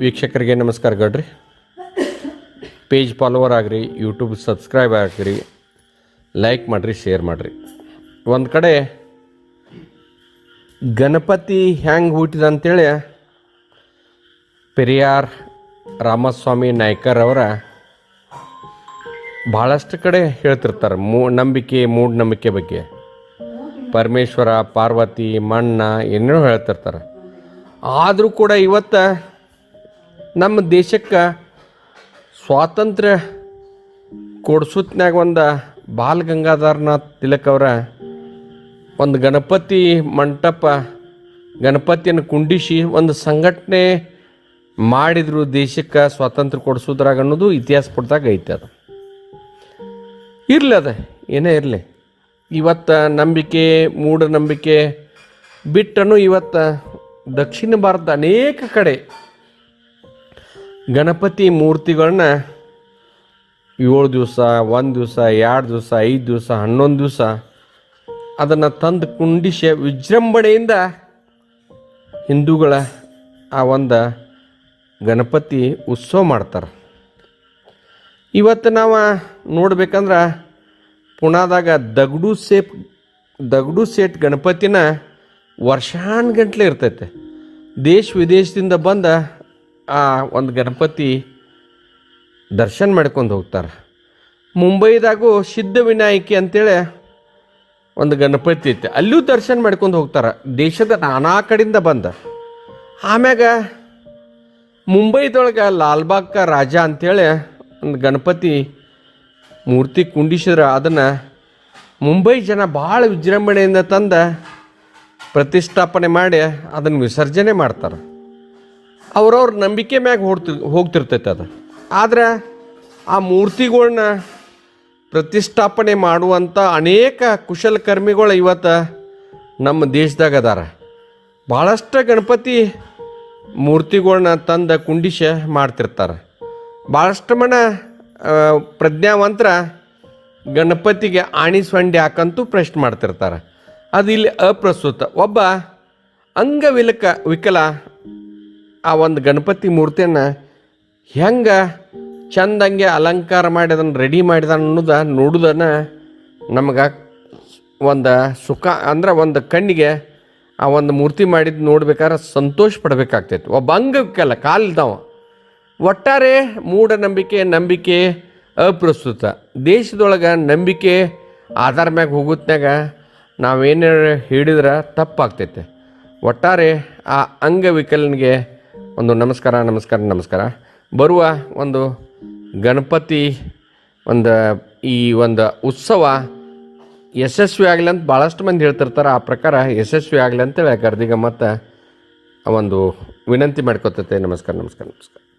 ವೀಕ್ಷಕರಿಗೆ ನಮಸ್ಕಾರ ಗಡ್ರಿ. ಪೇಜ್ ಫಾಲೋವರ್ ಆಗಿರಿ ಯೂಟ್ಯೂಬ್ ಸಬ್ಸ್ಕ್ರೈಬ್ ಆಗಿರಿ, ಲೈಕ್ ಮಾಡಿರಿ, ಶೇರ್ ಮಾಡಿರಿ. ಒಂದು ಕಡೆ ಗಣಪತಿ ಹೆಂಗೆ ಹುಟ್ಟಿದ ಅಂತೇಳಿ ಪೆರಿಯಾರ್ ರಾಮಸ್ವಾಮಿ ನಾಯ್ಕರ್ ಅವರ ಭಾಳಷ್ಟು ಕಡೆ ಹೇಳ್ತಿರ್ತಾರೆ, ಮೂ, ನಂಬಿಕೆ ಮೂಢನಂಬಿಕೆ ಬಗ್ಗೆ. ಪರಮೇಶ್ವರ, ಪಾರ್ವತಿ, ಮಣ್ಣ ಏನೇನೋ ಹೇಳ್ತಿರ್ತಾರೆ. ಆದರೂ ಕೂಡ ಇವತ್ತು ನಮ್ಮ ದೇಶಕ್ಕೆ ಸ್ವಾತಂತ್ರ್ಯ ಕೊಡ್ಸುತ್ನ್ಯಾಗ ಒಂದು ಬಾಲ್ ಗಂಗಾಧರನಾಥ್ ತಿಲಕ್ ಅವರ ಒಂದು ಗಣಪತಿ ಮಂಟಪ, ಗಣಪತಿಯನ್ನು ಕುಂಡಿಸಿ ಒಂದು ಸಂಘಟನೆ ಮಾಡಿದ್ರು ದೇಶಕ್ಕೆ ಸ್ವಾತಂತ್ರ್ಯ ಕೊಡಿಸೋದ್ರಾಗ ಅನ್ನೋದು ಇತಿಹಾಸ ಪುಟದಾಗ ಐತೆ ಅದು. ಇರಲಿ ಅದ, ಏನೇ ಇರಲಿ. ಇವತ್ತು ನಂಬಿಕೆ, ಮೂಢನಂಬಿಕೆ ಬಿಟ್ಟನು ಇವತ್ತು ದಕ್ಷಿಣ ಭಾರತದ ಅನೇಕ ಕಡೆ ಗಣಪತಿ ಮೂರ್ತಿಗಳನ್ನ ಏಳು ದಿವಸ, ಒಂದು ದಿವಸ, ಎರಡು ದಿವಸ, ಐದು ದಿವಸ, ಹನ್ನೊಂದು ದಿವಸ ಅದನ್ನು ತಂದು ಕುಂಡಿಸಿ ವಿಜೃಂಭಣೆಯಿಂದ ಹಿಂದೂಗಳ ಆ ಒಂದು ಗಣಪತಿ ಉತ್ಸವ ಮಾಡ್ತಾರೆ. ಇವತ್ತು ನಾವು ನೋಡ್ಬೇಕಂದ್ರೆ ಪುಣಾದಾಗ ದಗಡು ಸೇಪ್, ದಗಡು ಸೇಟ್ ಗಣಪತಿನ ವರ್ಷಾನ್ಗಂಟ್ಲೆ ಇರ್ತೈತೆ. ದೇಶ ವಿದೇಶದಿಂದ ಬಂದ ಆ ಒಂದು ಗಣಪತಿ ದರ್ಶನ ಮಾಡ್ಕೊಂಡು ಹೋಗ್ತಾರೆ. ಮುಂಬೈದಾಗೂ ಸಿದ್ಧ ವಿನಾಯಕಿ ಅಂತೇಳಿ ಒಂದು ಗಣಪತಿ ಐತೆ. ಅಲ್ಲೂ ದರ್ಶನ ಮಾಡ್ಕೊಂಡು ಹೋಗ್ತಾರೆ. ದೇಶದ ನಾನಾ ಕಡೆಯಿಂದ ಬಂದ. ಆಮ್ಯಾಗ ಮುಂಬೈದೊಳಗೆ ಲಾಲ್ಬಾಗ್ ರಾಜ ಅಂತೇಳಿ ಒಂದು ಗಣಪತಿ ಮೂರ್ತಿ ಕುಂಡಿಸಿದ್ರೆ. ಅದನ್ನು ಮುಂಬೈ ಜನ ಭಾಳ ವಿಜೃಂಭಣೆಯಿಂದ ತಂದ ಪ್ರತಿಷ್ಠಾಪನೆ ಮಾಡಿ ಅದನ್ನು ವಿಸರ್ಜನೆ ಮಾಡ್ತಾರೆ. ಅವ್ರವ್ರ ನಂಬಿಕೆ ಮ್ಯಾಗ ಹೋಗ್ತಿ ಹೋಗ್ತಿರ್ತೈತೆ ಅದು. ಆದರೆ ಆ ಮೂರ್ತಿಗಳ್ನ ಪ್ರತಿಷ್ಠಾಪನೆ ಮಾಡುವಂಥ ಅನೇಕ ಕುಶಲಕರ್ಮಿಗಳು ಇವತ್ತು ನಮ್ಮ ದೇಶದಾಗ ಅದಾರ. ಭಾಳಷ್ಟು ಗಣಪತಿ ಮೂರ್ತಿಗಳ್ನ ತಂದ ಕುಂಡಿಶ ಮಾಡ್ತಿರ್ತಾರೆ. ಭಾಳಷ್ಟು ಮನ ಪ್ರಜ್ಞಾವಂತರ ಗಣಪತಿಗೆ ಆಣಿ ಸೊಂಡಿ ಹಾಕಂತೂ ಪ್ರಶ್ನೆ ಮಾಡ್ತಿರ್ತಾರೆ. ಅದು ಇಲ್ಲಿ ಅಪ್ರಸ್ತುತ. ಒಬ್ಬ ಅಂಗವಿಲಕ, ವಿಕಲ ಆ ಒಂದು ಗಣಪತಿ ಮೂರ್ತಿಯನ್ನು ಹೆಂಗೆ ಚಂದಂಗೆ ಅಲಂಕಾರ ಮಾಡಿ ಅದನ್ನು ರೆಡಿ ಮಾಡಿದ ಅನ್ನೋದ ನೋಡುದನ್ನ ನಮಗೆ ಒಂದು ಸುಖ, ಅಂದ್ರೆ ಒಂದು ಕಣ್ಣಿಗೆ ಆ ಒಂದು ಮೂರ್ತಿ ಮಾಡಿದ್ದು ನೋಡ್ಬೇಕಾದ್ರೆ ಸಂತೋಷ ಪಡಬೇಕಾಗ್ತೈತಿ. ಒಬ್ಬ ಅಂಗಕ್ಕೆಲ್ಲ ಕಾಲಿದ್ದಾವ ಒಟ್ಟಾರೆ ಮೂಢನಂಬಿಕೆ, ನಂಬಿಕೆ ಅಪ್ರಸ್ತುತ. ದೇಶದೊಳಗೆ ನಂಬಿಕೆ ಆಧಾರ ಮ್ಯಾಗ ಹೋಗುತ್ತಾಗ ನಾವೇನು ಹೇಳಿದ್ರೆ ತಪ್ಪಾಗ್ತೈತೆ. ಒಟ್ಟಾರೆ ಆ ಅಂಗವಿಕಲನಿಗೆ ಒಂದು ನಮಸ್ಕಾರ ನಮಸ್ಕಾರ ನಮಸ್ಕಾರ. ಬರುವ ಒಂದು ಗಣಪತಿ, ಒಂದು ಈ ಒಂದು ಉತ್ಸವ ಯಶಸ್ವಿ ಆಗಲಿ ಅಂತ ಭಾಳಷ್ಟು ಮಂದಿ ಹೇಳ್ತಿರ್ತಾರೆ. ಆ ಪ್ರಕಾರ ಯಶಸ್ವಿ ಆಗಲಿ ಅಂತೇಳಿ ಗರ್ದಿಗ ಮತ್ತು ಒಂದು ವಿನಂತಿ ಮಾಡ್ಕೊತೈತೆ. ನಮಸ್ಕಾರ ನಮಸ್ಕಾರ ನಮಸ್ಕಾರ.